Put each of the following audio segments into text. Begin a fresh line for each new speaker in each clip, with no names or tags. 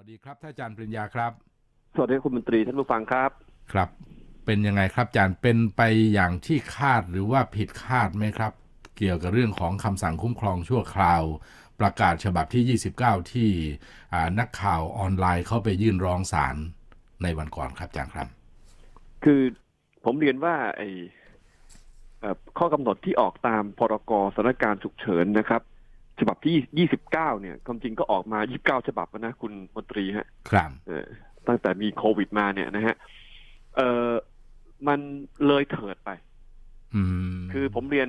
วัสดีครับท่านอาจารย์ปริญญาครับ
สวัสดีครับคุณมนตรีท่านผู้ฟังครับ
ครับ เป็นยังไงครับอาจารย์เป็นไปอย่างที่คาดหรือว่าผิดคาดไหมครับ เกี่ยวกับเรื่องของคำสั่งคุ้มครองชั่วคราว ประกาศฉบับที่ 29 ที่อ่านักข่าวออนไลน์เข้าไปยื่นร้องศาลในวันก่อนครับอาจารย์ครับ
คือผมเรียนว่าไอ้เอ่อข้อกำหนดที่ออกตามพรกสถานการณ์ฉุกเฉินนะครับ ฉบับที่ 29 เนี่ยความจริงก็ออกมา 29 ฉบับแล้วนะคุณมนตรีฮะ
ครับ
เออตั้งแต่มีโควิดมาเนี่ยนะฮะ เออมันเลยเถิดไป
อืม
คือผมเรียน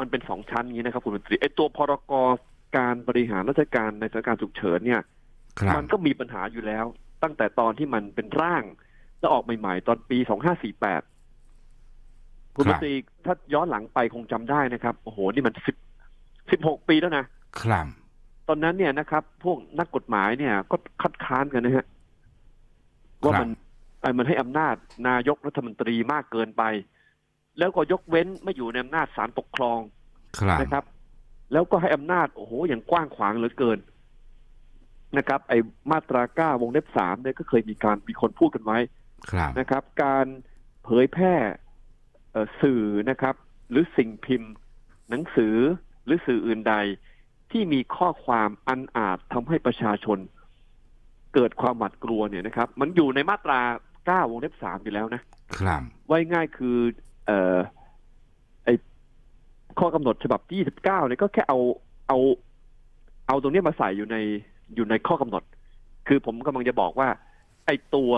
มันเป็นสองชั้นอย่างนี้นะครับ คุณมนตรีไอ้ตัวพรกการบริหารราชการในสถานการณ์ฉุกเฉินเนี่ย
ครับ
มันก็มีปัญหาอยู่แล้ว ตั้งแต่ตอนที่มันเป็นร่าง แล้วออกใหม่ ๆ ตอนปี 2548 คุณ
ครั
ม
บ
นตรีถ้าย้อนหลังไปคงจำได้นะครับ โอ้โห นี่มันสิบสิบหกปีแล้วนะ
ครับ
ตอนนั้นเนี่ยนะครับ พวกนักกฎหมายเนี่ย ก็คัดค้านกันนะฮะว่ามันไอ้มันให้อำนาจนายกรัฐมนตรีมากเกินไป แล้วก็ยกเว้นไม่อยู่ในอำนาจศาลปกครอง
ครับ
นะครับ แล้วก็ให้อำนาจโอ้โหอย่างกว้างขวางเหลือเกินนะครับ ไอ้มาตราเก้าวงเล็บสามเนี่ยก็เคยมีการมีคนพูดกันไว้
ครับ
นะครับ การเผยแพร่เอ่อสื่อนะครับ หรือสิ่งพิมพ์ หนังสือหรือสื่ออื่นใด ที่มีข้อความอันอาจทำให้ประชาชน เกิดความหวาดกลัวเนี่ยนะครับ มันอยู่ในมาตราเก้าวงเล็บสามอยู่แล้วนะ
ครับ
ไว้ง่ายคือเอ่อไอข้อกำหนดฉบับที่29เนี่ยก็แค่เอาเอาเอาตรงเนี้ยมาใส่อยู่ในอยู่ในข้อกำหนด คือผมกำลังจะบอกว่า ไอตัว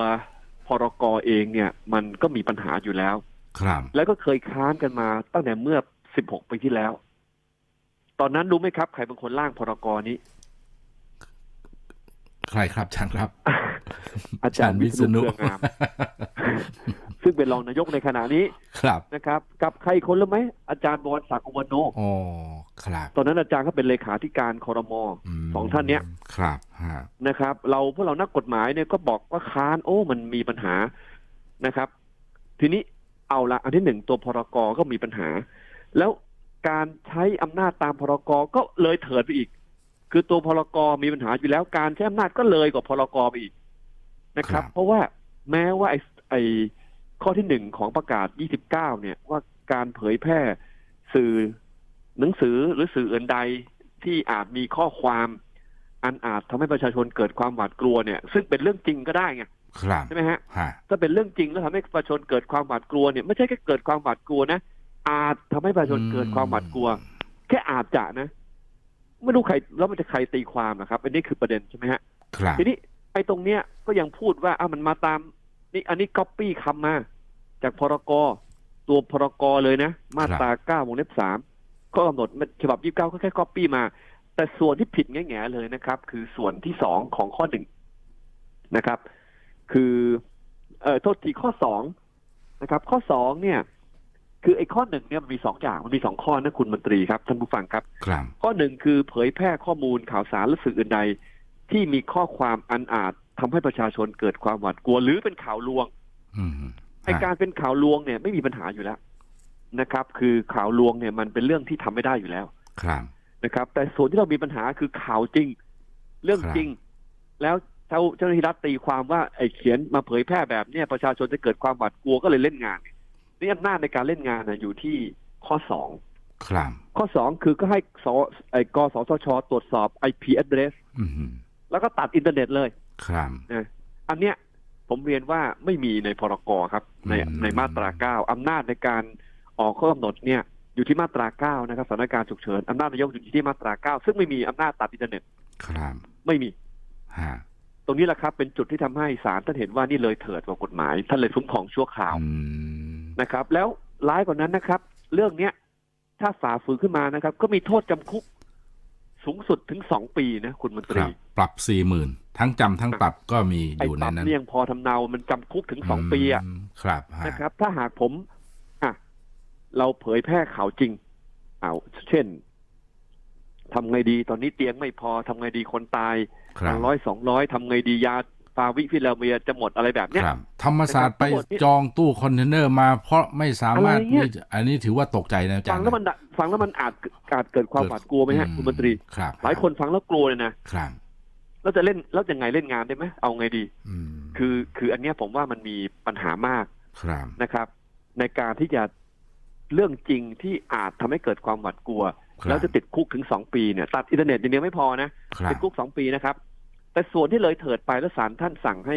พรกเองเนี่ย มันก็มีปัญหาอยู่แล้ว
ครับ
แล้วก็เคยค้านกันมาตั้งแต่เมื่อ 16 ปีที่แล้ว ตอนนั้นรู้ไหมครับใครเป็นคนร่างพรกนี้
ใครครับอาจารย์ครับ
อาจารย์วิษณุเครืองาม ซึ่งเป็นรองนายกในขณะนี้
ครับ
นะครับ กับใครอีกคนรู้ไหมอาจารย์บวรศักดิ์อุวันโน
อ๋อครับ
ตอนนั้นอาจารย์ก็เป็นเลขาธิการคอรมอ
ม
สองท่านเนี้ย
ครับฮะ
นะครับ เราพวกเรานักกฎหมายเนี่ยก็บอกว่าค้านโอ้มันมีปัญหานะครับ ทีนี้เอาละอันที่หนึ่งตัวพรกก็มีปัญหา แล้ว การใช้อำนาจตามพรกก็เลยเถิดไปอีก คือตัวพรกมีปัญหาอยู่แล้วการใช้อำนาจก็เลยกว่าพรกไปอีกนะครับ เพราะว่าแม้ว่าไอ้ไอ้ข้อที่หนึ่งของประกาศ 29 เนี่ยว่าการเผยแพร่สื่อหนังสือหรือสื่ออื่นใดที่อาจมีข้อความอันอาจทำให้ประชาชนเกิดความหวาดกลัวเนี่ย ซึ่งเป็นเรื่องจริงก็ได้ไง
ครับ
ใช่ไหมฮะ
ฮะ
ถ้าเป็นเรื่องจริงแล้วทำให้ประชาชนเกิดความหวาดกลัวเนี่ยไม่ใช่แค่เกิดความหวาดกลัวนะ อาจทำให้ประชาชนเกิดความหวาดกลัว แค่อาจจะนะ ไม่รู้ใครแล้วมันจะใครตีความนะครับ อันนี้คือประเด็นใช่ไหมฮะ
ครับ
ทีนี้ไอ้ตรงเนี้ยก็ยังพูดว่าอ้าวมันมาตาม นี่อันนี้ก๊อปปี้คำมา จากพรกตัวพรกเลยนะ มาตราเก้าวงเล็บสามข้อกำหนดฉบับยี่สิบเก้าก็แค่ก๊อปปี้มา แต่ส่วนที่ผิดแง่ๆเลยนะครับ คือส่วนที่สองของข้อหนึ่งนะครับ คือ เอ่อโทษทีข้อสองนะครับ ข้อสองเนี่ย คือไอ้ข้อหนึ่งเนี่ยมันมีสองอย่างมันมีสองข้อนะคุณมนตรีครับท่านผู้ฟังครับ
ครับ
ข้อหนึ่งคือเผยแพร่ข้อมูลข่าวสารและสื่ออื่นใด ที่มีข้อความอันอาจทำให้ประชาชนเกิดความหวาดกลัวหรือเป็นข่าวลวง
อืม
ไอการเป็นข่าวลวงเนี่ยไม่มีปัญหาอยู่แล้วนะครับ คือข่าวลวงเนี่ยมันเป็นเรื่องที่ทำไม่ได้อยู่แล้ว
ครับ
นะครับ แต่ส่วนที่เรามีปัญหาคือข่าวจริง เรื่อง
ครับ
จริง แล้วเจ้าเจ้าหน้าที่รัฐตีความว่าไอ้เขียนมาเผยแพร่แบบเนี้ยประชาชนจะเกิดความหวาดกลัวก็เลยเล่นงานเนี่ย นี่อำนาจในการเล่นงานนะอยู่ที่ข้อสอง
ครับ
ข้อสองคือก็ให้สไอ้กสทช ตรวจสอบ IP address
อืม
แล้วก็ตัดอินเทอร์เน็ตเลย
ครับ
นะอันเนี้ยผมเรียนว่าไม่มีในพรกครับ ใน
อืม
ในมาตราเก้าอำนาจในการออกข้อกำหนดเนี่ย อยู่ที่มาตราเก้านะครับสถานการณ์ฉุกเฉินอำนาจนายกอยู่ที่มาตราเก้าซึ่งไม่มีอำนาจตัดอินเทอร์เน็ต
ครับ
ไม่มี
ฮะ
ตรงนี้แหละครับเป็นจุดที่ทำให้ศาลท่านเห็นว่านี่เลยเถิดกว่ากฎหมาย ท่านเลยคุ้มครองชั่วคราว
อืม
นะครับ แล้วร้ายกว่านั้นนะครับ เรื่องเนี้ย ถ้าฝ่าฝืนขึ้นมานะครับ ก็มีโทษจำคุกสูงสุดถึงสองปีนะคุณมนต
ค
รี
รับปรับสี่หมื่นทั้งจำทั้งปรับก็มีอ
ไอ้
ยู่
ป
ใน
รับ
นั้น
เนี่ยยังพอทำเนามันจำคุกถึงสองปีอะ
มครับฮะ
นะครับ ถ้าหากผมอะเราเผยแพร่ข่าวจริงเอาเช่นทำไงดีตอนนี้เตียงไม่พอทำไงดีคนตาย
ครับ
ร้อยสองร้อยทำไงดียา ฟาวิพิลาเวียจะหมดอะไรแบบเนี้ย
ครับธรรมศาสตร์ไป
นะครับทั้งหมดเนี่ย
จองตู้คอนเทนเนอร์มา เพราะไม่สามารถ
อะไรเงี้ย
นี่อันนี้ถือว่าตกใจนะอาจาร
ฟัง
ย์
แล้วมันฟังแล้วมันอาจอาจเกิดความหวาดกลัวไหมฮะ
อื
คุณมนตรี
ครับ
หลายคนฟังแล้วกลัวเลยนะ
ครับ
แล้วจะเล่นแล้วยังไงเล่นงานได้ไหมเอาไงดี
อืม
คือคืออันเนี้ยผมว่ามันมีปัญหามาก
ครับ
นะครับ ในการที่จะเรื่องจริงที่อาจทำให้เกิดความหวาดกลัว
ครับ
แล้วจะติดคุกถึงสองปีเนี่ยตัดอินเทอร์เน็ตอย่างเดียวไม่พอนะ
ครับ
ติดคุกสองปีนะครับ แต่ส่วนที่เลยเถิดไปแล้วศาลท่านสั่งให้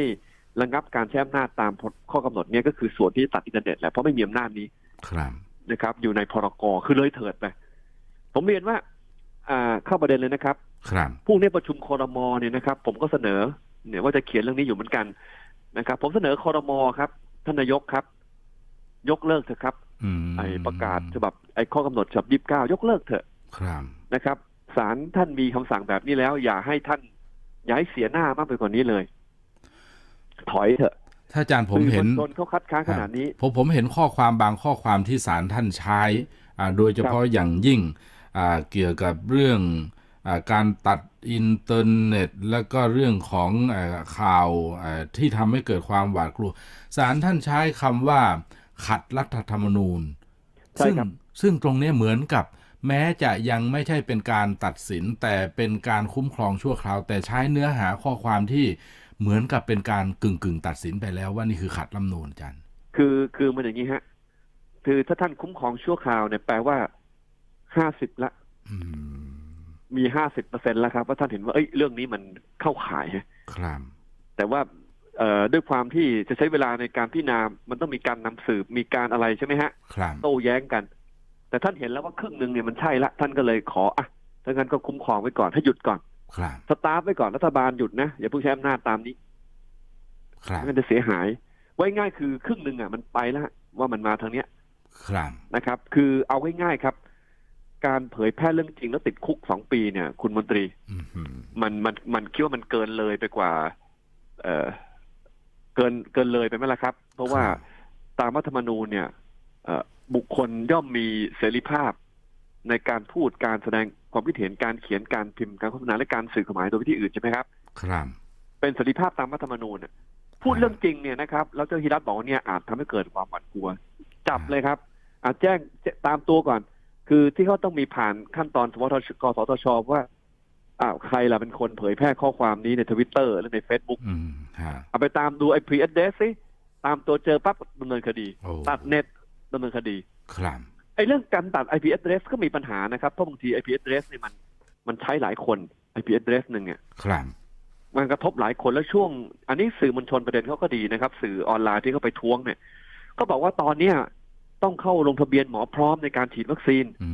ระงับการใช้อำนาจตามข้อกำหนดเนี่ยก็คือส่วนที่ตัดอินเทอร์เน็ตแหละเพราะไม่มีอำนาจนี้
ครับ
นะครับ อยู่ในพรกคือเลยเถิดไป ผมเรียนว่าอ่าเข้าประเด็นเลยนะครับ
ครับ
พรุ่งนี้ประชุมคอรมอเนี่ยนะครับ ผมก็เสนอ เนี่ยว่าจะเขียนเรื่องนี้อยู่เหมือนกันนะครับ ผมเสนอคอรมอครับท่านนายกครับ ยกเลิกเถอะครับ
อืม
ไอ้ประกาศฉบับไอ้ข้อกำหนดฉบับยี่สิบเก้ายกเลิกเถอะ
ครับ
นะครับศาลท่านมีคำสั่งแบบนี้แล้ว อย่าให้ท่าน อย่าให้เสียหน้ามากไปกว่านี้เลย ถอยเถอะ
ถ้าอาจารย์ผมเห็น
สื่อชนเขาคัดค้านขนาดนี้
ผมผมเห็นข้อความบางข้อความที่ศาลท่านใช้อ่าโดยเฉพาะอย่างยิ่งอ่าเกี่ยวกับเรื่องอาการตัดอินเทอร์เน็ต แล้วก็เรื่องของอาข่าวอ่าที่ทำให้เกิดความหวาดกลัวศาลท่านใช้คำว่า ขัดรัฐธรรมนูญ
ใช่
ซึ่ง
ครับ
ซึ่งตรงเนี้ยเหมือนกับ แม้จะยังไม่ใช่เป็นการตัดสินแต่เป็นการคุ้มครองชั่วคราว แต่ใช้เนื้อหาข้อความที่เหมือนกับเป็นการกึ่งกึ่งๆตัดสินไปแล้วว่านี่คือขัดรัฐธรรมนูญอาจารย์
คือคือมันอย่างนี้ฮะ คือถ้าท่านคุ้มครองชั่วคราวเนี่ยแปลว่าห้าสิบละ
อืม
มีห้าสิบเปอร์เซ็นแล้วครับ ว่าท่านเห็นว่าเอ้ยเรื่องนี้มันเข้าข่ายฮะ
ครับ
แต่ว่าเอ่อด้วยความที่จะใช้เวลาในการพิจารณามันต้องมีการนำสืบมีการอะไรใช่ไหมฮะ
ครับ
โต้แย้งกัน แต่ท่านเห็นแล้วว่าครึ่งหนึ่งเนี่ยมันใช่ละท่านก็เลยขออะถ้างั้นก็คุ้มครองไว้ก่อนให้หยุดก่อน
ครับ
สตาร์ทไว้ก่อนรัฐบาลหยุดนะอย่าเพิ่งใช้อำนาจตามนี้
ครับ
ไม่งั้นจะเสียหาย ไว้ง่ายคือครึ่งหนึ่งอะมันไปแล้วว่ามันมาทางเนี้ย
ครับ
นะครับ คือเอาง่ายๆครับ การเผยแพร่เรื่องจริงแล้วติดคุกสองปีเนี่ย คุณมนตรี
อืมหืม
มันมันมันคิดว่ามันเกินเลยไปกว่า เออเกินเกินเลยไปไหมล่ะครับ เพราะว่าตามรัฐธรรมนูญเนี่ยเอ่อ บุคคลย่อมมีเสรีภาพ ในการพูดการแสดงความคิดเห็นการเขียนการพิมพ์การโฆษณาและการสื่อความหมายโดยวิธีอื่นใช่ไหมครับ
ครับ
เป็นเสรีภาพตามรัฐธรรมนูญน่ะพูดเรื่องจริงเนี่ยนะครับแล้วเจ้าหน้าที่รัฐบอกว่าเนี่ยอาจทำให้เกิดความหวาดกลัว จับเลยครับ อาจแจ้งแจ้งตามตัวก่อน คือที่เขาต้องมีผ่านขั้นตอนสวทชกสทชว่าอ้าวใครล่ะเป็นคนเผยแพร่ข้อความนี้ในทวิตเตอร์หรือใน Facebook
อืมฮะ
เอาไปตามดูไอ้ pre address สิตามตัวเจอปั๊บดำเนินคดี
โอ้
ตัดเน็ต ดำเนินคดี
ครับ
ไอ้เรื่องการตัด IP address ก็มีปัญหานะครับ เพราะบางที IP address เนี่ยมันมันใช้หลายคน IP address หนึ่งเนี่ย
ครับ
มันกระทบหลายคนแล้วช่วง อันนี้สื่อมวลชนประเด็นเขาก็ดีนะครับ สื่อออนไลน์ที่เขาไปท้วงเนี่ย ก็บอกว่าตอนเนี้ยต้องเข้าลงทะเบียนหมอพร้อมในการฉีดวัคซีน
อื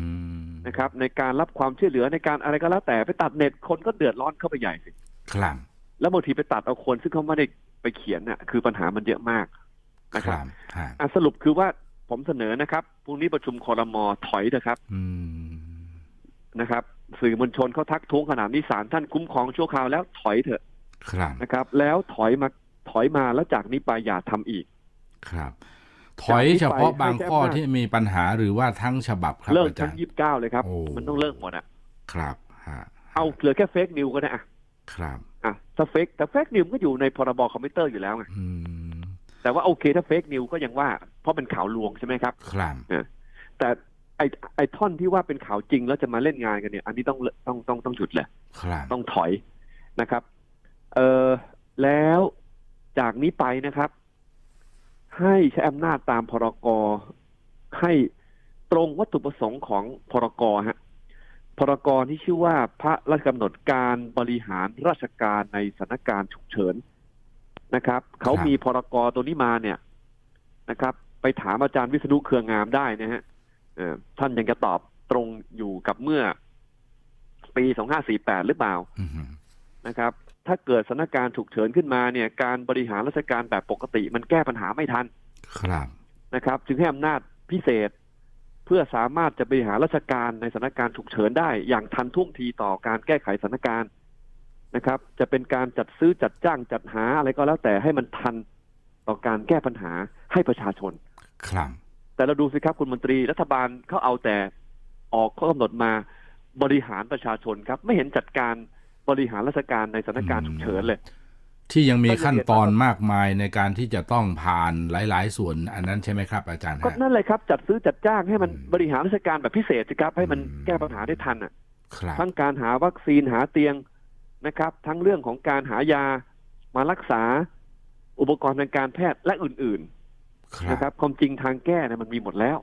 ม
นะครับ ในการรับความช่วยเหลือในการอะไรก็แล้วแต่ไปตัดเน็ตคนก็เดือดร้อนเข้าไปใหญ่สิ
ครับ
แล้วบางทีไปตัดเอาคนซึ่งเขาไม่ได้ไปเขียนน่ะ คือปัญหามันเยอะมากนะ
ค
ครับ
รับฮะ
อะสรุปคือว่า ผมเสนอนะครับพรุ่งนี้ประชุมคอรมอถอยนะครับ
อืม
นะครับ สื่อมวลชนเขาทักท้วงขนาดนี้ศาลท่านคุ้มครองชั่วคราวแล้วถอยเถอะ
ครับ
นะครับ แล้วถอยมาถอยมาแล้วจากนี้ไปอย่าทำอีก
ครับ ถอยเฉพาะบางข้อที่มีปัญหาหรือว่าทั้งฉบับครับ
เลิก
อาจา
ทั้
รงย์
ยี่สิบเก้าเลยครับ
โอ้
มันต้องเลิกหมดอะ
ครับฮะ
เอาเหลือแค่เฟกนิวก็ได้อะ
ครับ
อะถ้าเฟกแต่เฟกนิวก็อยู่ในพรบคอมพิวเตอร์อยู่แล้วไง
อืม
แต่ว่าโอเคถ้าเฟกนิวก็ยังว่า เพราะเป็นข่าวลวงใช่ไหมครับ
ครับ
แต่ไอไอท่อนที่ว่าเป็นข่าวจริงแล้วจะมาเล่นงานกันเนี่ย อันนี้ต้องต้องต้องต้องหยุดเลย
ครับ
ต้องถอยนะครับ เออแล้วจากนี้ไปนะครับ ให้ใช้อำนาจตามพรกให้ตรงวัตถุประสงค์ของพรกฮะพรกที่ชื่อว่าพระราชกำหนดการบริหารราชการในสถานการณ์ฉุกเฉิน นะครับ เขามีพรกตัวนี้มาเนี่ยนะครับ ไปถามอาจารย์วิษณุเครืองามได้นะฮะเอ่อท่านยังจะตอบตรงอยู่กับเมื่อ ปี2548หรือเปล่า
อืม
นะครับ ถ้าเกิดสถานการณ์ฉุกเฉินขึ้นมาเนี่ย การบริหารราชการแบบปกติมันแก้ปัญหาไม่ทัน
ครับ
นะครับ จึงให้อำนาจพิเศษเพื่อสามารถจะบริหารราชการในสถานการณ์ฉุกเฉินได้ อย่างทันท่วงทีต่อการแก้ไขสถานการณ์ นะครับ จะเป็นการจัดซื้อจัดจ้างจัดหาอะไรก็แล้วแต่ให้มันทันต่อการแก้ปัญหาให้ประชาชน
ครับ
แต่เราดูสิครับคุณมนตรีรัฐบาลเขาเอาแต่ออกข้อกำหนดมาบริหารประชาชนครับ ไม่เห็นจัดการบริหารราชการในสถานการณ์ฉุกเฉินเลย
ที่ยังมีขั้นตอนมากมายในการที่จะต้องผ่านหลาย ๆ ส่วนอันนั้นใช่ไหมครับ อาจารย์
ก็
ฮะ
นั่นเลยครับ จัดซื้อจัดจ้างให้มัน
อืม
บริหารราชการแบบพิเศษสิครับ ให้มัน
อืม
แก้ปัญหาได้ทันอะ
ครับ
ทั้งการหาวัคซีนหาเตียง นะครับ ทั้งเรื่องของการหายามารักษาอุปกรณ์ทางการแพทย์และอื่น
ค
ๆ
รั
นะค
บ
รับ ความจริงทางแก้เนี่ยมันมีหมดแล้ว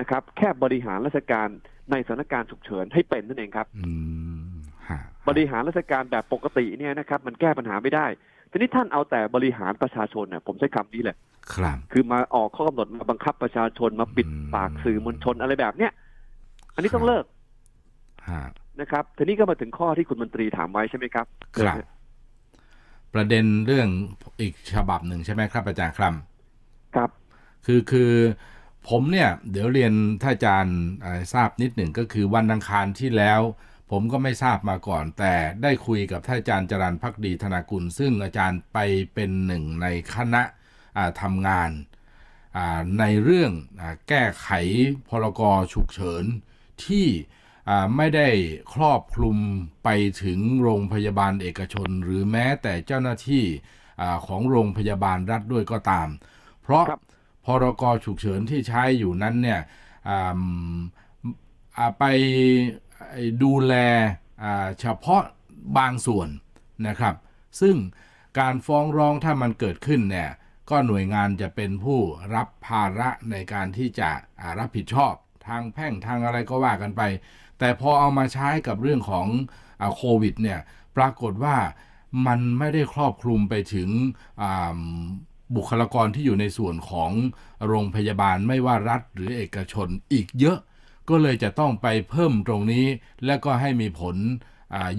นะครับ แค่บริหารราชการในสถานการณ์ฉุกเฉินให้เป็นนั่นเองครับ
อืมฮะ
บริหารราชการแบบปกติเนี่ยนะครับ มันแก้ปัญหาไม่ได้ ทีนี้ท่านเอาแต่บริหารประชาชนเนี่ยผมใช้คำนี้แหละ
ครับ
คือมาออกข้อกำหนดมาบังคับประชาชนมาปิด
อืม
ปากสื่อมวลชนอะไรแบบเนี้ยอันนี้
ครับ
ต้องเลิก
ฮะ
นะครับทีนี้ก็มาถึงข้อที่คุณมนตรีถามไว้ใช่ไหมครับ
ครับ ประเด็นเรื่องอีกฉบับหนึ่งใช่ไหมครับอาจารย์ครับ
ครับ
คือคือผมเนี่ย เดี๋ยวเรียนท่านอาจารย์เอ่อทราบนิดหนึ่งก็คือวันอังคารที่แล้ว ผมก็ไม่ทราบมาก่อน แต่ได้คุยกับท่านอาจารย์จรันพักดีธนากุล ซึ่งอาจารย์ไปเป็นหนึ่งในคณะอ่าทำงานอ่าในเรื่องอาแก้ไขพรกฉุกเฉินที่อ่า ไม่ได้ครอบคลุมไปถึงโรงพยาบาลเอกชน หรือแม้แต่เจ้าหน้าที่อาของโรงพยาบาลรัฐด้วยก็ตาม เพราะ
ครับ
พรกฉุกเฉินที่ใช้อยู่นั้นเนี่ยอ่าอ่าไปดูแลอ่าเฉพาะบางส่วนนะครับ ซึ่งการฟ้องร้องถ้ามันเกิดขึ้นเนี่ยก็หน่วยงานจะเป็นผู้รับภาระในการที่จะอ่ารับผิดชอบทางแพ่งทางอะไรก็ว่ากันไป แต่พอเอามาใช้กับเรื่องของโควิดเนี่ยปรากฏว่ามันไม่ได้ครอบคลุมไปถึงบุคลากรที่อยู่ในส่วนของโรงพยาบาลไม่ว่ารัฐหรือเอกชนอีกเยอะ ก็เลยจะต้องไปเพิ่มตรงนี้ และก็ให้มีผล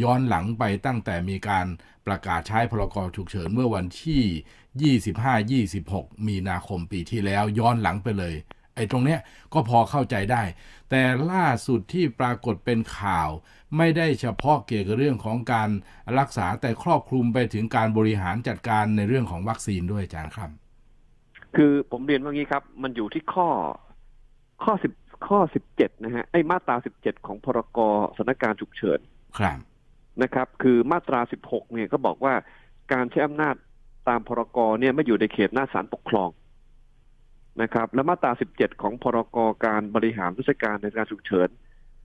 ย้อนหลังไปตั้งแต่มีการประกาศใช้พรกฉุกเฉินเมื่อวันที่ 25-26 มีนาคมปีที่แล้วย้อนหลังไปเลย ไอ้ตรงเนี้ยก็พอเข้าใจได้ แต่ล่าสุดที่ปรากฏเป็นข่าว ไม่ได้เฉพาะเกี่ยวกับเรื่องของการรักษาแต่ครอบคลุมไปถึงการบริหารจัดการในเรื่องของวัคซีนด้วยอาจารย์ครับ
คือผมเรียนว่างี้ครับ มันอยู่ที่ข้อข้อสิบข้อสิบเจ็ดนะฮะไอ้มาตราสิบเจ็ดของพรกสถานการณ์ฉุกเฉิน
ครับ
นะครับ คือมาตราสิบหกเนี่ยก็บอกว่าการใช้อำนาจตามพรกเนี่ยไม่อยู่ในเขตหน้าจศาลปกครอง นะครับ และมาตราสิบเจ็ดของพรกการบริหารราชการในการฉุกเฉิน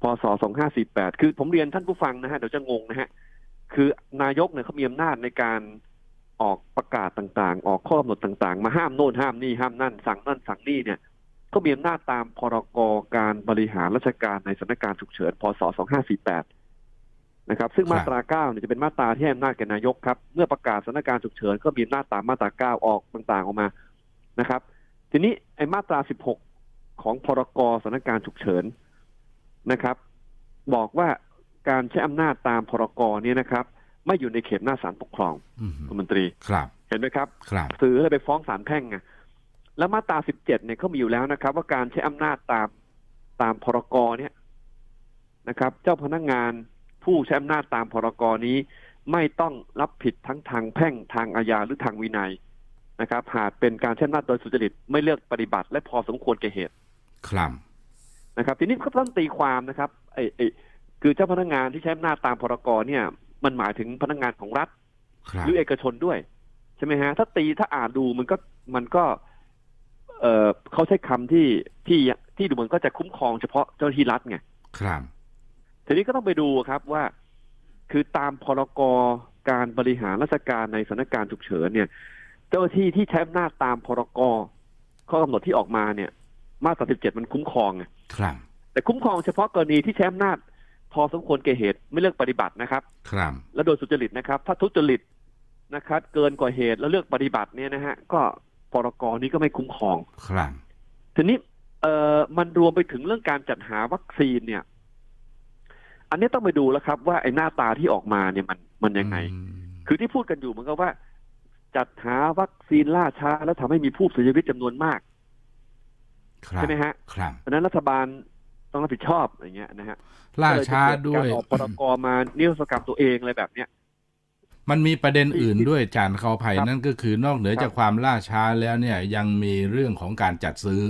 พศสองห้าสี่แปดคือผมเรียนท่านผู้ฟังนะฮะ เดี๋ยวจะงงนะฮะ คือนายกเนี่ยเขามีอำนาจในการออกประกาศต่างๆ ออกข้อกำหนดต่างๆ มาห้ามโน่นห้ามนี่ห้ามนั่น สั่งนั่นสั่งนี่เนี่ยก็มีอำนาจตามพรกการบริหารราชการในสถานการณ์ฉุกเฉิน พศสองห้าสี่แปดนะครับ ซึ่ง
ครับ
มาตราเก้าเนี่ยจะเป็นมาตราที่ให้อำนาจแก่นายกครับ เมื่อประกาศสถานการณ์ฉุกเฉินก็มีอำนาจตามมาตราเก้าออกต่างๆ ออกมา นะครับ ทีนี้ไอ้มาตราสิบหกของพรกสถานการณ์ฉุกเฉินนะครับ บอกว่าการใช้อำนาจตามพรกเนี่ยนะครับ ไม่อยู่ในเขตหน้าจศาลปกครอง
อืม
คุณมนตรี
ครับ
เห็นไหมครับ
ครับ
สื่อเลยไปฟ้องศาลแพ่งไงแล้วมาตราสิบเจ็ดเนี่ยเขามีอยู่แล้วนะครับ ว่าการใช้อำนาจตามตามพรกเนี่ยนะครับ เจ้าพนักงานผู้ใช้อำนาจตามพรกนี้ ไม่ต้องรับผิดทั้งทางแพ่งทางอาญาหรือทางวินัย นะครับ หากเป็นการใช้อำนาจโดยสุจริตไม่เลือกปฏิบัติ และพอสมควรแก่เหตุ
ครับ
นะครับ ทีนี้ก็ต้องตีความนะครับไอ้ไอ้คือเจ้าพนักงานที่ใช้อำนาจตามพรกเนี่ย มันหมายถึงพนักงานของรัฐ
ครับ
หรือเอกชนด้วย ใช่ไหมฮะ ถ้าตีถ้าอ่านดูมันก็มันก็ เออเขาใช้คำที่ที่ที่ดูเหมือนก็จะคุ้มครองเฉพาะเจ้าหน้าที่รัฐไง
ครับ
ทีนี้ก็ต้องไปดูครับว่า คือตามพรกการบริหารราชการในสถานการณ์ฉุกเฉินเนี่ย เจ้าหน้าที่ที่ใช้อำนาจตามพรกข้อกำหนดที่ออกมาเนี่ย มาตรา17มันคุ้มครองไง
ครับ
แต่คุ้มครองเฉพาะกรณีที่ใช้อำนาจพอสมควรแก่เหตุไม่เลือกปฏิบัตินะครับ
ครับ
และโดยสุจริตนะครับ ถ้าทุจริตนะครับ เกินกว่าเหตุแล้วเลือกปฏิบัติเนี่ยนะฮะก็พรกนี้ก็ไม่คุ้มครอง
ครับ
ทีนี้เอ่อมันรวมไปถึงเรื่องการจัดหาวัคซีนเนี่ย อันนี้ต้องไปดูแล้วครับ ว่าไอ้หน้าตาที่ออกมาเนี่ยมันมันยังไง
อืม
คือที่พูดกันอยู่เหมือนกับว่า จัดหาวัคซีนล่าช้า แล้วทำให้มีผู้เสียชีวิตจำนวนมาก
ครับ
ใช่ไหมฮะ
ครับ
เพราะฉะนั้นรัฐบาลต้องรับผิดชอบอย่างเงี้ยนะฮะ
ล่าช้า
ก็เล
ด้
จะ
วย
เกิการออกพรกมานิรศกรรมตัวเองอะไรแบบเนี้ย
มันมีประเด็นอื่นด้วยอาจารย์เขาภัย
ครับ
นั่นก็คือนอกเหนือ
ครับ
จากความล่าช้าแล้วเนี่ย ยังมีเรื่องของการจัดซื้อ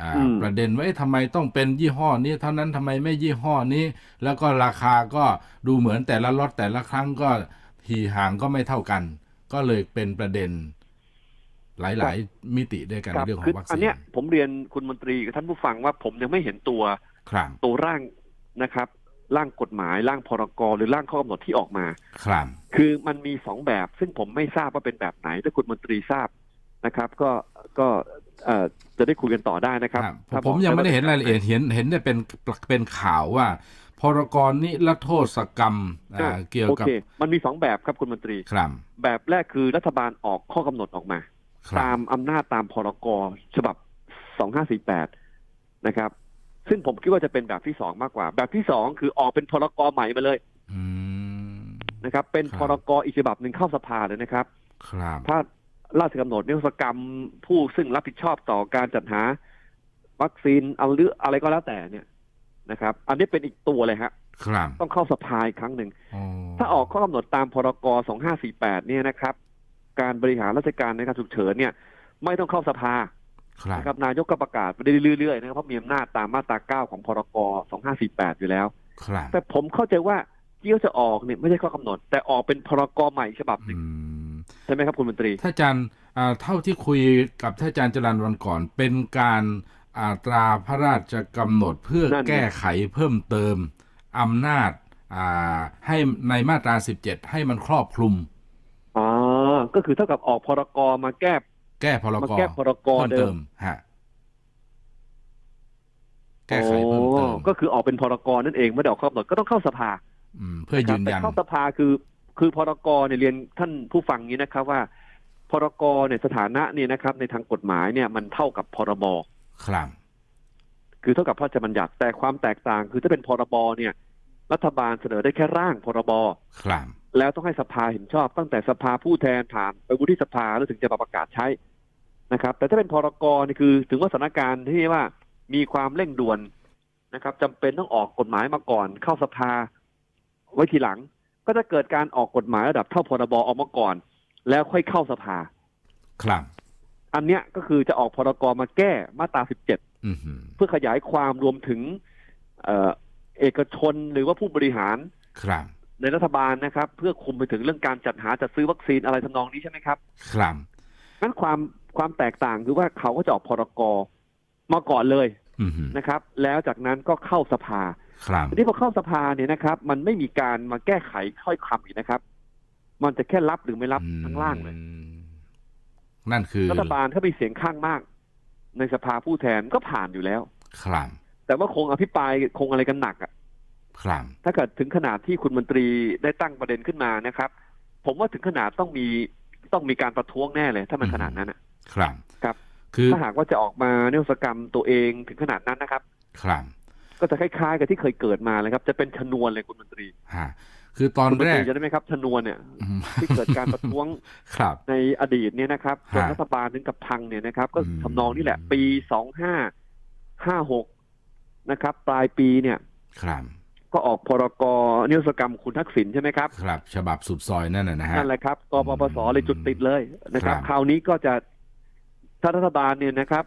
อ่า
อืม
ประเด็นว่าเอ๊ะทำไมต้องเป็นยี่ห้อนี้ เท่านั้นทำไมไม่ยี่ห้อนี้ แล้วก็ราคาก็ดูเหมือนแต่ละล็อตแต่ละครั้งก็ทีห่างก็ไม่เท่ากัน ก็เลยเป็นประเด็นหลาย ๆ มิติด้วยกัน
ค
ใน
รับ
เรื่องขอ
คือง
วัค
อัน
ซีน
เนี้ยผมเรียนคุณมนตรีกับท่านผู้ฟังว่าผมยังไม่เห็นตัว
ครับ
ตัวร่างนะครับ ร่างกฎหมายร่างพรกหรือร่างข้อกำหนดที่ออกมา
ครับ
คือมันมีสองแบบ ซึ่งผมไม่ทราบว่าเป็นแบบไหนถ้าคุณมนตรีทราบนะครับ ก็ก็เอ่อจะได้คุยกันต่อได้นะครับ
ครับ
ถ้า
ผม
บอก
ยังไม่ได้
ว่า
เห็นรายละเอียดเห็นเห็นได้เป็นเป็นข่าวว่า พรกรนิรโทษกรรมอ่าเกี่ยว
โอ
กับ
เคมันมีสองแบบครับคุณมนตรี
ครับ
แบบแรกคือรัฐบาลออกข้อกำหนดออกมา
ครั
ตา
บ
มอำนาจตามพรกฉบับ2548นะครับ ซึ่งผมคิดว่าจะเป็นแบบที่สองมากกว่า แบบที่สองคือออกเป็นพรกใหม่มาเลย
อืม
นะครับ เป็น
ครับ
พรกอีกฉบับหนึ่งเข้าสภาเลยนะครับ
ครับ
ถ้าราชกำหนดนิรโทษกรรมผู้ซึ่งรับผิดชอบต่อการจัดหา วัคซีนเอาหรืออะไรก็แล้วแต่เนี่ย นะครับ อันนี้เป็นอีกตัวเลยฮะ
ครับ
ต้องเข้าสภาอีกครั้งหนึ่ง
อ๋อ
ถ้าออกข้อกำหนดตามพรก2548 เนี่ยนะครับ การบริหารราชการในการฉุกเฉินเนี่ย ไม่ต้องเข้าสภา
ครับ
นะครับนายกก็ประกาศไปเรื่อยๆนะครับเพราะมีอำนาจตามมาตรา9ของพรก2548 อยู่แล้ว
ครับ
แต่ผมเข้าใจว่าเกี่ยวจะออกเนี่ยไม่ใช่ข้อกำหนด แต่ออกเป็นพรกใหม่ฉบับหนึ่ง
อืม
ใช่ไหมครับคุณมนตรี
ท่านอาจารย์อ่าเท่าที่คุยกับท่านอาจารย์จรันวันก่อนเป็นการ อาตราพระราชกำหนดเพื่อ
นั่นไง
แก้ไขเพิ่มเติมอำนาจอ่าให้ในมาตรา 17 ให้มันครอบคลุม
อ๋อก็คือเท่ากับออกพรกมาแก้
แก้พร
มากแก้พรก
เพิ่ม
เดิ
เติ
ม
มฮะแก้ไขเพิ่มเติม
อ๋อก็คือออกเป็นพรกนั่นเองไม่ได้ออกข้อกำหนดก็ต้องเข้าสภา
อืม เพื่อยืนยัน
แต่เข้าสภาคือคือพรกเนี่ยเรียนท่านผู้ฟังนี้นะครับว่าพรกเนี่ยสถานะเนี่ยนะครับ ในทางกฎหมายเนี่ยมันเท่ากับพรบ
ครับ
คือเท่ากับพระราชบัญญัติแต่ความแตกต่างคือถ้าเป็นพรบเนี่ย รัฐบาลเสนอได้แค่ร่างพรบ
ครับ
แล้วต้องให้สภาเห็นชอบตั้งแต่สภาผู้แทนผ่านไปวุฒิสภาแล้วถึงจะมาประกาศใช้นะครับ แต่ถ้าเป็นพรกนี่คือ ถึงว่าสถานการณ์ที่ว่ามีความเร่งด่วนนะครับจำเป็นต้องออกกฎหมายมาก่อน เข้าสภา ไว้ทีหลัง ก็จะเกิดการออกกฎหมายระดับเท่าพรบออกมาก่อน แล้วค่อยเข้าสภา
ครับ
อันเนี้ยก็คือจะออกพรกมาแก้มาตรา17
อือหือ
เพื่อขยายความรวมถึงเอ่อเอกชนหรือว่าผู้บริหาร
ครับ
ในรัฐบาลนะครับ เพื่อคุมไปถึงเรื่องการจัดหาจัดซื้อวัคซีนอะไรทำนองนี้ใช่ไหมครับ
ครับ
งั้นความความแตกต่างคือว่าเขาก็จะออกพรกมาก่อนเลย
อือหือ
นะครับ แล้วจากนั้นก็เข้าสภา
ครับ
ทีนี้พอเข้าสภาเนี่ยนะครับ มันไม่มีการมาแก้ไขค่อยคำอีกนะครับ มันจะแค่รับหรือไม่รับทั้งล่างเลย
อืม นั่นคือ
รัฐบาลถ้ามีเสียงข้างมาก ในสภาผู้แทนก็ผ่านอยู่แล้ว
ครับ
แต่ว่าคงอภิปรายคงอะไรกันหนักอะ
ครับ
ถ้าเกิดถึงขนาดที่คุณมนตรีได้ตั้งประเด็นขึ้นมานะครับ ผมว่าถึงขนาดต้องมีต้องมีการประท้วงแน่เลย ถ้ามันขนาดนั้นอะ
ครับ
ครับ
คือ
ถ้าหากว่าจะออกมาเนรศกรรมตัวเองถึงขนาดนั้นนะครับ
ครับ
ก็จะคล้ายๆกับที่เคยเกิดมาเลยครับ จะเป็นชนวนเลยคุณมนตรี
ฮะ คือตอน
คุณมน
แร
ต
ก
รีจะได้ไหมครับชนวนเนี่ย
อืม
ที่เกิดการประท้วง
ครับ
ในอดีตเนี่ยนะครับจน
ฮะ
รัฐบาลถึงกับพังเนี่ยนะครับ ก็
อืม
ทำนองนี่แหละ ปีสองห้าห้าหกนะครับ ปลายปีเนี่ย
ครับ
ก็ออกพรกนิรศกรรมคุณทักษิณใช่ไหมครับ
ครับ ฉบับสุดซอยนั่นนะนะฮะ
นั่นแหละครับกปปสเลยจุดติดเลยนะครับ
ครับ
คราวนี้ก็จะถ้ารัฐบาลเนี่ยนะครับ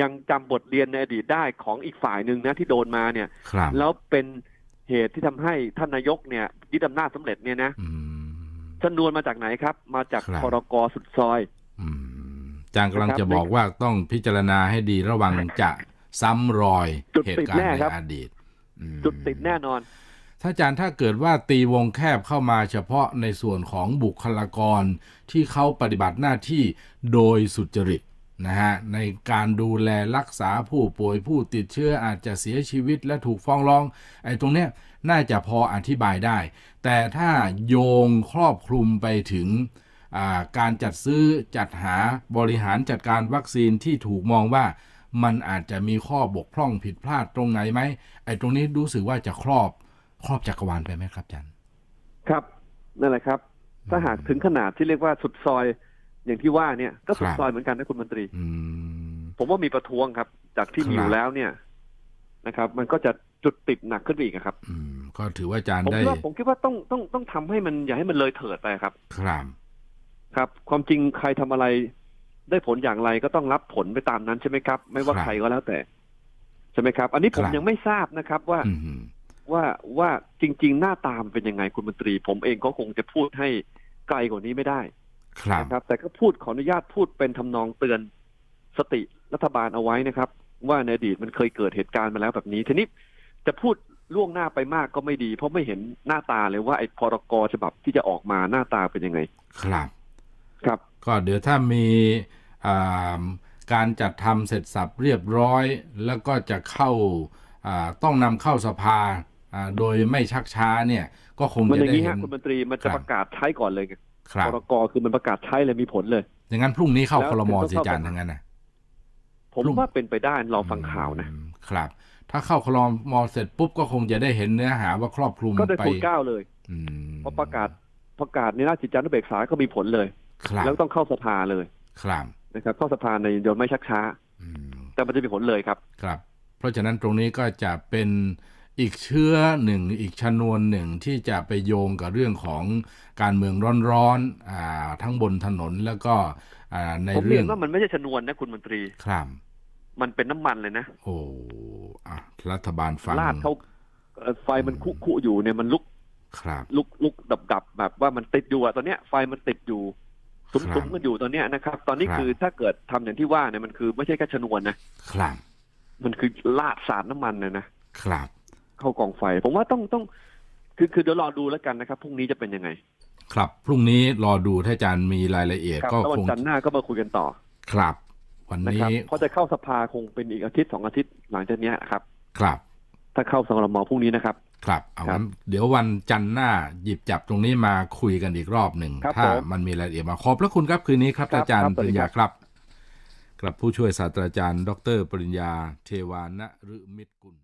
ยังจำบทเรียนในอดีตได้ของอีกฝ่ายหนึ่งนะที่โดนมาเนี่ย
ครับ
แล้วเป็น เหตุที่ทำให้ท่านนายกเนี่ยยึดอำนาจสำเร็จเนี่ยนะ
อืม
ชนวนมาจากไหนครับ มาจาก
ครับ
พรกสุดซอย
อืมอาจารย์กำลัง
นะครับ
จะบอกว่าต้องพิจารณาให้ดีระวังจะซ้ำรอย
จุด
เห
ติ
ตุ
ด
การ
แน่
ณ์
ครั
ใน
บ
อดีตอืม
จุดติดแน่นอน
ถ้าอาจารย์ถ้าเกิดว่าตีวงแคบเข้ามาเฉพาะในส่วนของบุคลากรที่เขาปฏิบัติหน้าที่โดยสุจริต นะฮะในการดูแลรักษาผู้ป่วยผู้ติดเชื้ออาจจะเสียชีวิตและถูกฟ้องร้องไอ้ตรงเนี้ยน่าจะพออธิบายได้ แต่ถ้าโยงครอบคลุมไปถึงการจัดซื้อจัดหาบริหารจัดการวัคซีนที่ถูกมองว่ามันอาจจะมีข้อบกพร่องผิดพลาดตรงไหนไหมไอ้ตรงนี้รู้สึกว่าจะครอบครอบจักรวาลไปไหมครับอาจารย์
ครับนั่นแหละครับ ถ้าหากถึงขนาดที่เรียกว่าสุดซอย อย่างที่ว่าเนี่ยก็สุด
ครับ
ซอยเหมือนกันนะคุณมนตรี
อืม
ผมว่ามีประท้วงครับ จากที่มีอ
ครั
ยู่
บ
แล้วเนี่ยนะครับ มันก็จะจุดติดหนักขึ้นไปอีกอะครับ
อืมก็ถือว่าอาจารย์
ผม
ได้
คิดว่าผมคิดว่าต้องต้องต้องทำให้มันอย่าให้มันเลยเถิดไปครับ
ครับ
ครับ ความจริงใครทำอะไรได้ผลอย่างไรก็ต้องรับผลไปตามนั้นใช่ไหมครับ ไม่ว่า
ครับ
ใครก็แล้วแต่ ใช่ไหมครับ อันนี้ผม
ครับ
ยังไม่ทราบนะครับ ว่า
อืม
ว่าว่าจริง ๆ หน้าตามนเป็นยังไงคุณมนตรี ผมเองก็คงจะพูดให้ไกลกว่านี้ไม่ได้
ครับ
นะครับ แต่ก็พูดขออนุญาตพูดเป็นทำนองเตือนสติรัฐบาลเอาไว้นะครับ ว่าในอดีตมันเคยเกิดเหตุการณ์มาแล้วแบบนี้ทีนี้จะพูดล่วงหน้าไปมากก็ไม่ดี เพราะไม่เห็นหน้าตาเลยว่าไอ้พรกฉบับที่จะออกมาหน้าตาเป็นยังไง
ครับ
ครับ
ก็เดี๋ยวถ้ามีอ่าการจัดทำเสร็จสับเรียบร้อย แล้วก็จะเข้าอ่าต้องนำเข้าสภาอ่าโดยไม่ชักช้าเนี่ย ก็คง
มัน
จะ
อย่าง
ได้
นี้
เห็
ฮะ
น
คุณมนตรีมัน
ค
จะ
รับ
ประกาศใช้ก่อนเลยไง
ครับ
พรกคือมันประกาศใช้เลยมีผลเลย
อย่างนั้นพรุ่งนี้เข้า
แล้ว
คลม
ถึงต้อง
สิ
เข้า
อาจารย์
สภา
ทั้งนั้นนะ
ผม
ลุง
ว่าเป็นไปได้รอฟังข่าวนะ
อืมครับ ถ้าเข้าคลมเสร็จปุ๊บก็คงจะได้เห็นเนื้อหาว่าครอบคลุม
ก็ได้
ไป
ทูลเกล้าเลย
อืม
เพราะประกาศประกาศในราชกิจจานุเบกษาก็มีผลเลย
ครับ
แล้วต้องเข้าสภาเลย
ครับ
นะครับ เข้าสภาในโดยไม่ชักช้า
อืม
แต่มันจะมีผลเลยครับ
ครับ เพราะฉะนั้นตรงนี้ก็จะเป็น อีกเชื้อหนึ่งอีกชนวนหนึ่งที่จะไปโยงกับเรื่องของการเมืองร้อนๆอ่าทั้งบนถนนแล้วก็อ่าใน
ผม
เรื่
เรี
อยง
นว่ามันไม่ใช่ชนวนนะคุณมนตรี
ครับ
มันเป็นน้ำมันเลยนะ
โอ้อะรัฐบาลฟัง
ลาดเขาเอ่อไฟมันคุคุอยู่เนี่ยมันลุก
ครับ
ลุกลุกดับดับแบบว่ามันติดอยู่อะตอนเนี้ยไฟมันติดอยู่สุม
ครั
สุ
บ
มกันอยู่ตอนเนี้ยนะครับ ตอนนี้
ครับ
คือถ้าเกิดทำอย่างที่ว่าเนี่ยมันคือไม่ใช่แค่ชนวนนะครับมันคือลาดสาดน้ำมันเลยนะครับ เข้ากองไฟ ผมว่าต้องต้อง คือคือเดี๋ยวรอดูแล้วกันนะครับพรุ่งนี้จะเป็นยังไง
ครับพรุ่งนี้รอดูถ้าอาจารย์มีรายละเอียด
ครับ
ก็
แล้ววั
คนง
จันทร์หน้าก็มาคุยกันต่อ
ครับ วัน
นะ
นี้
ครับเพราะจะเข้าสภาคงเป็นอีกอาทิตย์สองอาทิตย์หลังจากเนี้ยครับ
ครับ
ถ้าเข้าสรมพรุ่งนี้นะครับ
ครับเอา
ครับ
งั้นเดี๋ยววันจันทร์หน้าหยิบจับตรงนี้มาคุยกันอีกรอบหนึ่ง
ครับ
ถ้า
ผม
มันมีรายละเอียดมาขอบพระคุณครับคืนนี้ครับ
ครับ
อาจารย์
ครับ
ป
สวัสดี
ริญญา
ครับ
ครับกับผู้ช่วยศาสตราจารย์ ดร ปริญญาเทวานฤมิตรกุล